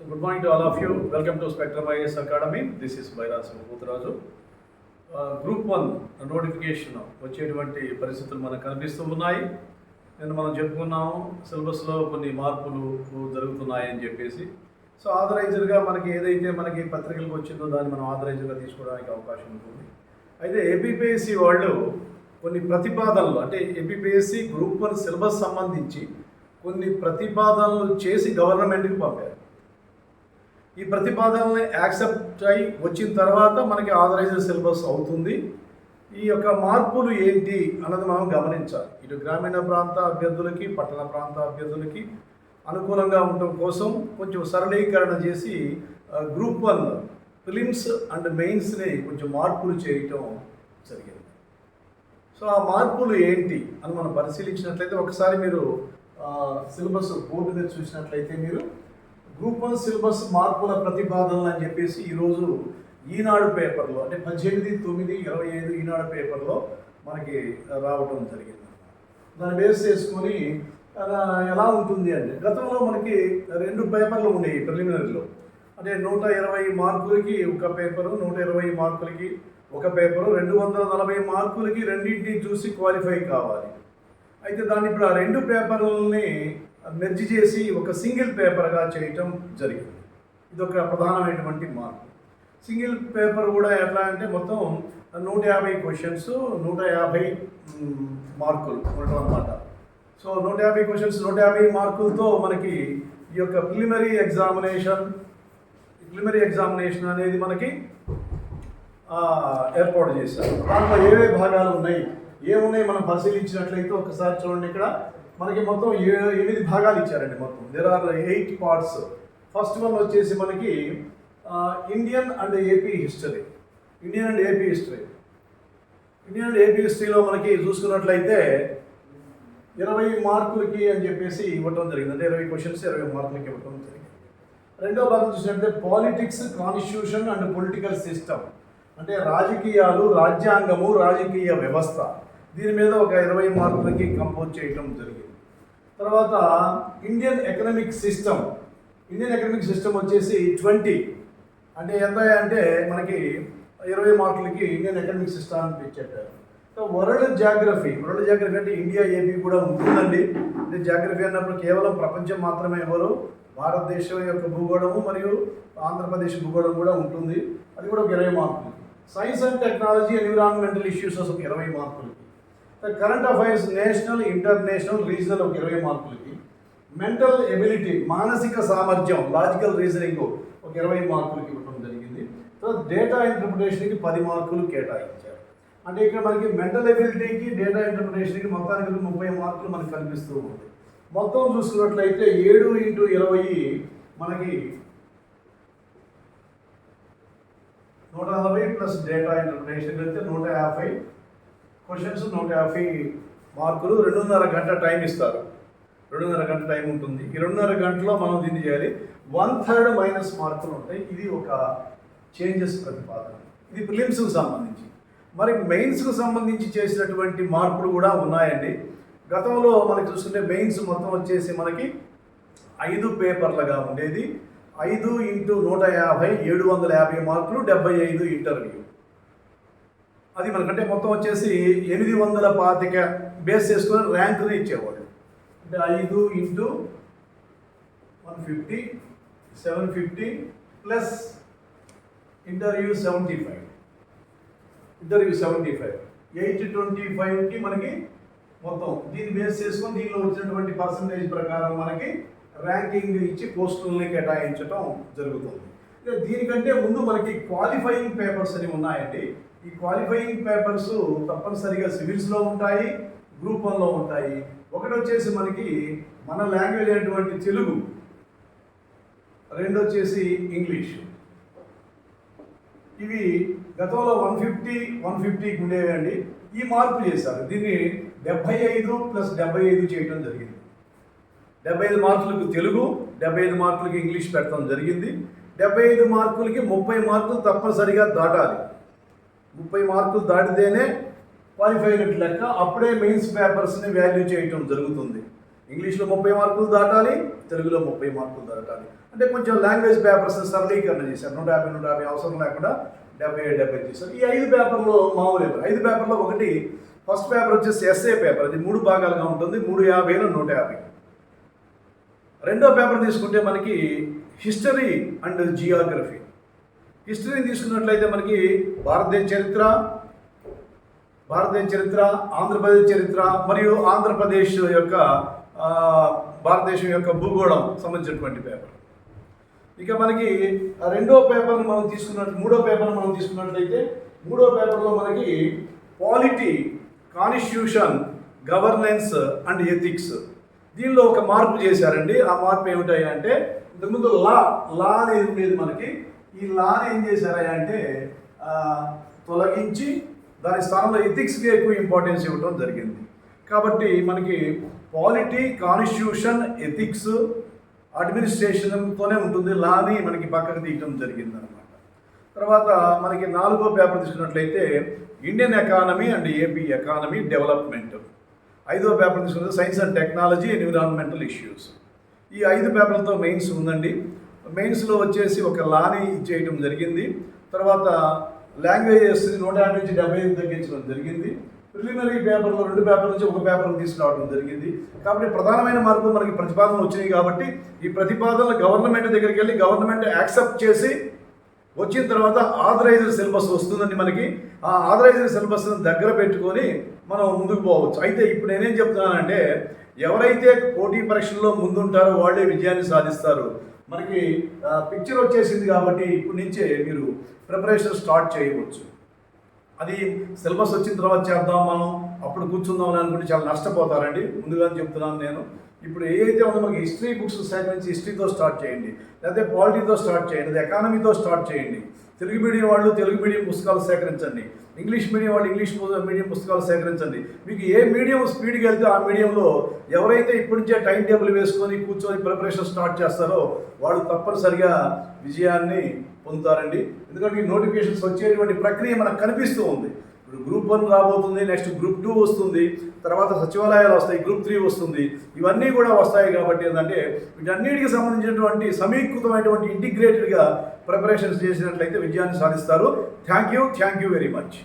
So good morning to all of you welcome to Spectrum IAS academy this is Bairas Bhutరాజు group one notification వచ్చేటువంటి పరిస్థితులు మనకు కనిపిస్తూ ఉన్నాయి. నేను మనం చెప్పుకున్నాము సిలబస్లో కొన్ని మార్పులు జరుగుతున్నాయని చెప్పేసి. సో ఆథరైజర్గా మనకి ఏదైతే మనకి పత్రికలకు వచ్చిందో దాన్ని మనం ఆథరైజర్గా తీసుకోవడానికి అవకాశం ఉంటుంది. అయితే ఏపీపీఎస్సి వాళ్ళు కొన్ని ప్రతిపాదనలు అంటే ఏపీపీఎస్సి గ్రూప్ వన్ సిలబస్ సంబంధించి కొన్ని ప్రతిపాదనలు చేసి గవర్నమెంట్కి పంపారు. ఈ ప్రతిపాదనని యాక్సెప్ట్ అయి వచ్చిన తర్వాత మనకి ఆథరైజ్డ్ సిలబస్ అవుతుంది. ఈ యొక్క మార్పులు ఏంటి అన్నది మనం గమనించాలి. ఇటు గ్రామీణ ప్రాంత అభ్యర్థులకి పట్టణ ప్రాంత అభ్యర్థులకి అనుకూలంగా ఉండటం కోసం కొంచెం సరళీకరణ చేసి గ్రూప్ వన్ ఫిలిమ్స్ అండ్ మెయిన్స్ని కొంచెం మార్పులు చేయటం జరిగింది. సో ఆ మార్పులు ఏంటి అని మనం పరిశీలించినట్లయితే ఒకసారి మీరు సిలబస్ బోర్డు మీద చూసినట్లయితే మీరు గ్రూప్ వన్ సిలబస్ మార్పుల ప్రతిపాదనలు అని చెప్పేసి ఈరోజు ఈనాడు పేపర్లో అంటే పద్దెనిమిది తొమ్మిది ఇరవై ఐదు ఈనాడు పేపర్లో మనకి రావడం జరిగింది. దాన్ని బేస్ చేసుకొని ఎలా ఉంటుంది అంటే గతంలో మనకి రెండు పేపర్లు ఉండేవి ప్రిలిమినరీలో. అంటే నూట ఇరవై మార్కులకి ఒక పేపరు నూట ఇరవై మార్కులకి ఒక పేపరు రెండు వందల నలభై మార్కులకి రెండింటిని చూసి క్వాలిఫై కావాలి. అయితే దాన్ని ఇప్పుడు ఆ రెండు పేపర్లని మెర్జ్ చేసి ఒక సింగిల్ పేపర్గా చేయటం జరిగింది. ఇదొక ప్రధానమైనటువంటి మార్పు. సింగిల్ పేపర్ కూడా ఎట్లా అంటే మొత్తం నూట యాభై క్వశ్చన్స్ నూట యాభై మార్కులు ఉండటం అన్నమాట సో నూట యాభై క్వశ్చన్స్ నూట యాభై మార్కులతో మనకి ఈ యొక్క ప్రిలిమరీ ఎగ్జామినేషన్ ప్రిలిమరీ ఎగ్జామినేషన్ అనేది మనకి ఏర్పాటు చేశారు. దాంట్లో ఏవే భాగాలు ఉన్నాయి ఏమున్నాయి మనం పరిశీలించినట్లయితే ఒకసారి చూడండి ఇక్కడ. మనకి మొత్తం ఏ ఎనిమిది భాగాలు ఇచ్చారండి మొత్తం. There are eight parts first one వచ్చేసి మనకి Indian and AP history Indian and AP history Indian and AP హిస్టరీలో మనకి చూసుకున్నట్లయితే ఇరవై మార్కులకి అని చెప్పేసి ఇవ్వటం జరిగింది. అంటే ఇరవై క్వశ్చన్స్ ఇరవై మార్కులకి ఇవ్వటం జరిగింది. రెండో భాగం చూసినట్లయితే politics constitution and political system అంటే రాజకీయాలు రాజ్యాంగము రాజకీయ వ్యవస్థ. దీని మీద ఒక ఇరవై మార్కులకి కంపోజ్ చేయటం జరిగింది. తర్వాత Indian economic system Indian economic system వచ్చేసి ట్వంటీ అంటే ఎంత అంటే మనకి ఇరవై మార్కులకి ఇండియన్ ఎకనామిక్ సిస్టమ్ అని చెప్పారు so world geography world geography అంటే ఇండియా ఏపీ కూడా ఉంటుందండి. అంటే జాగ్రఫీ అన్నప్పుడు కేవలం ప్రపంచం మాత్రమే ఎవరు? భారతదేశం యొక్క భూగోళము మరియు ఆంధ్రప్రదేశ్ భూగోళం కూడా ఉంటుంది. అది కూడా ఒక ఇరవై మార్కులు. Science and technology environmental issues ఒక ఇరవై మార్కులు. Current affairs national international regional ఒక ఇరవై మార్కులకి. మెంటల్ ఎబిలిటీ మానసిక సామర్థ్యం లాజికల్ రీజనింగ్ ఒక ఇరవై మార్కులకి ఇవ్వడం జరిగింది. తర్వాత డేటా ఇంటర్ప్రిటేషన్కి పది మార్కులు కేటాయించారు. అంటే ఇక్కడ మనకి మెంటల్ ఎబిలిటీకి డేటా ఇంటర్ప్రిటేషన్కి మొత్తానికి ముప్పై మార్కులు మనకు కనిపిస్తూ ఉంది. మొత్తం చూసుకున్నట్లయితే ఏడు ఇంటూ ఇరవై మనకి నూట నలభై ప్లస్ డేటా ఇంటర్ప్రిటేషన్ అయితే నూట యాభై క్వశ్చన్స్ నూట యాభై మార్కులు రెండున్నర గంట టైం ఇస్తారు. రెండున్నర గంట టైం ఉంటుంది. ఈ రెండున్నర గంటలో మనం దీన్ని చేయాలి. వన్ థర్డ్ మైనస్ మార్కులు ఉంటాయి. ఇది ఒక చేంజెస్ ప్రతిపాదన. ఇది ప్రిలిమ్స్కి సంబంధించి. మరి మెయిన్స్కు సంబంధించి చేసినటువంటి మార్పులు కూడా ఉన్నాయండి. గతంలో మనకి చూసుకుంటే మెయిన్స్ మొత్తం వచ్చేసి మనకి ఐదు పేపర్లుగా ఉండేది. ఐదు ఇంటూ నూట యాభై ఏడు వందల యాభై మార్కులు డెబ్బై ఐదు ఇంటర్వ్యూ. అది మనకంటే మొత్తం వచ్చేసి ఎనిమిది వందల పాతిక బేస్ చేసుకుని ర్యాంకుని ఇచ్చేవాళ్ళు. అంటే ఐదు into one fifty seven fifty plus interview seventy five interview seventy five eight twenty ఫైవ్కి మనకి మొత్తం దీన్ని బేస్ చేసుకొని దీనిలో వచ్చినటువంటి పర్సంటేజ్ ప్రకారం మనకి ర్యాంకింగ్ ఇచ్చి పోస్టుల్ని కేటాయించడం జరుగుతుంది. దీనికంటే ముందు మనకి క్వాలిఫైయింగ్ పేపర్స్ అని ఉన్నాయండి. ఈ క్వాలిఫైయింగ్ పేపర్స్ తప్పనిసరిగా సివిల్స్లో ఉంటాయి గ్రూప్ వన్లో ఉంటాయి. ఒకటి వచ్చేసి మనకి మన లాంగ్వేజ్ అయినటువంటి తెలుగు రెండు వచ్చేసి ఇంగ్లీష్. ఇవి గతంలో వన్ ఫిఫ్టీ వన్ ఫిఫ్టీకి ఉండేవండి. ఈ మార్పు చేశారు. దీన్ని డెబ్బై ఐదు ప్లస్ డెబ్బై ఐదు చేయడం జరిగింది. డెబ్బై ఐదు మార్కులకు తెలుగు డెబ్బై ఐదు మార్కులకు ఇంగ్లీష్ పెట్టడం జరిగింది. డెబ్బై ఐదు మార్కులకి ముప్పై మార్కులు తప్పనిసరిగా దాటాలి. ముప్పై మార్కులు దాటితేనే క్వాలిఫై అయినట్టు లెక్క అప్పుడే మెయిన్స్ పేపర్స్ని వాల్యూ చేయటం జరుగుతుంది. ఇంగ్లీష్లో ముప్పై మార్కులు దాటాలి తెలుగులో ముప్పై మార్కులు దాటాలి. అంటే కొంచెం లాంగ్వేజ్ పేపర్స్ సరళీకరణ చేశారు. నూట యాభై నూట యాభై అవసరం లేకుండా డెబ్బై ఏడు డెబ్బై చేశారు. ఈ ఐదు పేపర్లో మామూలు పేపర్ ఐదు పేపర్లో ఒకటి ఫస్ట్ పేపర్ వచ్చేసి ఎస్ఏ పేపర్ అది మూడు భాగాలుగా ఉంటుంది. మూడు యాభైలో నూట యాభై. రెండో పేపర్ తీసుకుంటే మనకి హిస్టరీ అండ్ జియోగ్రఫీ. హిస్టరీని తీసుకున్నట్లయితే మనకి భారతదేశ చరిత్ర భారతదేశ చరిత్ర ఆంధ్రప్రదేశ్ చరిత్ర మరియు ఆంధ్రప్రదేశ్ యొక్క భారతదేశం యొక్క భూగోళం సంబంధించినటువంటి పేపర్. ఇక మనకి రెండో పేపర్ని మనం తీసుకున్నట్టు మూడో పేపర్ మనం తీసుకున్నట్లయితే మూడో పేపర్లో మనకి polity constitution governance and ethics దీనిలో ఒక మార్పు చేశారండి. ఆ మార్పు ఏమిటాయి అంటే ఇంతకుముందు లా లా అనేది ఉండేది మనకి. ఈ లాని ఏం చేశారయ్యా అంటే తొలగించి దాని స్థానంలో ఎథిక్స్కి ఎక్కువ ఇంపార్టెన్స్ ఇవ్వడం జరిగింది. కాబట్టి మనకి పాలిటీ కాన్స్టిట్యూషన్ ఎథిక్స్ అడ్మినిస్ట్రేషన్తోనే ఉంటుంది. లాని మనకి పక్కకు తీయటం జరిగింది అనమాట తర్వాత మనకి నాలుగో పేపర్ తీసుకున్నట్లయితే Indian economy and AP economy development ఐదో పేపర్ తీసుకుంటే science and technology environmental issues ఈ ఐదు పేపర్లతో మెయిన్స్ ఉందండి. మెయిన్స్లో వచ్చేసి ఒక లాని చేయటం జరిగింది. తర్వాత లాంగ్వేజెస్ నూట యాభై నుంచి డెబ్బై ఐదు తగ్గించడం జరిగింది. ప్రిలిమినరీ పేపర్లో రెండు పేపర్ నుంచి ఒక పేపర్ తీసుకురావడం జరిగింది. కాబట్టి ప్రధానమైన మార్పులు మనకి ప్రతిపాదనలు వచ్చినాయి కాబట్టి ఈ ప్రతిపాదనలు గవర్నమెంట్ దగ్గరికి వెళ్ళి గవర్నమెంట్ యాక్సెప్ట్ చేసి వచ్చిన తర్వాత ఆథరైజ్డ్ సిలబస్ వస్తుందండి మనకి. ఆ ఆథరైజ్డ్ సిలబస్ దగ్గర పెట్టుకొని మనం ముందుకు పోవచ్చు. అయితే ఇప్పుడు నేనేం చెప్తున్నానంటే ఎవరైతే పోటీ పరీక్షల్లో ముందుంటారో వాళ్ళే విజయాన్ని సాధిస్తారు. మనకి పిక్చర్ వచ్చేసింది కాబట్టి ఇప్పటి నుంచే మీరు ప్రిపరేషన్ స్టార్ట్ చేయవచ్చు. అది సిలబస్ వచ్చిన తర్వాత చేద్దాం మనం. అప్పుడు కూర్చుందాం అని అనుకుంటే చాలా నష్టపోతారండి. ముందుగానే చెప్తున్నాను నేను. ఇప్పుడు ఏదైతే ఉందో మనకి హిస్టరీ బుక్స్ సేకరించి హిస్టరీతో స్టార్ట్ చేయండి. లేకపోతే పాలిటీతో స్టార్ట్ చేయండి. ఎకానమీతో స్టార్ట్ చేయండి. తెలుగు మీడియం వాళ్ళు తెలుగు మీడియం పుస్తకాలు సేకరించండి. ఇంగ్లీష్ మీడియం వాళ్ళు ఇంగ్లీష్ మీడియం పుస్తకాలు సేకరించండి. మీకు ఏ మీడియం స్పీడ్కి వెళ్తే ఆ మీడియంలో ఎవరైతే ఇప్పటి నుంచే టైం టేబుల్ వేసుకొని కూర్చొని ప్రిపరేషన్ స్టార్ట్ చేస్తారో వాళ్ళు తప్పనిసరిగా విజయాన్ని పొందుతారండి. ఎందుకంటే ఈ నోటిఫికేషన్స్ వచ్చేటువంటి ప్రక్రియ మనకు కనిపిస్తూ ఉంది. ఇప్పుడు గ్రూప్ వన్ రాబోతుంది నెక్స్ట్ గ్రూప్ టూ వస్తుంది తర్వాత సచివాలయాలు వస్తాయి గ్రూప్ త్రీ వస్తుంది. ఇవన్నీ కూడా వస్తాయి కాబట్టి ఏంటంటే వీటన్నిటికి సంబంధించినటువంటి సమీకృతమైనటువంటి ఇంటిగ్రేటెడ్గా ప్రిపరేషన్స్ చేసినట్లయితే విజయాన్ని సాధిస్తారు. Thank you thank you very much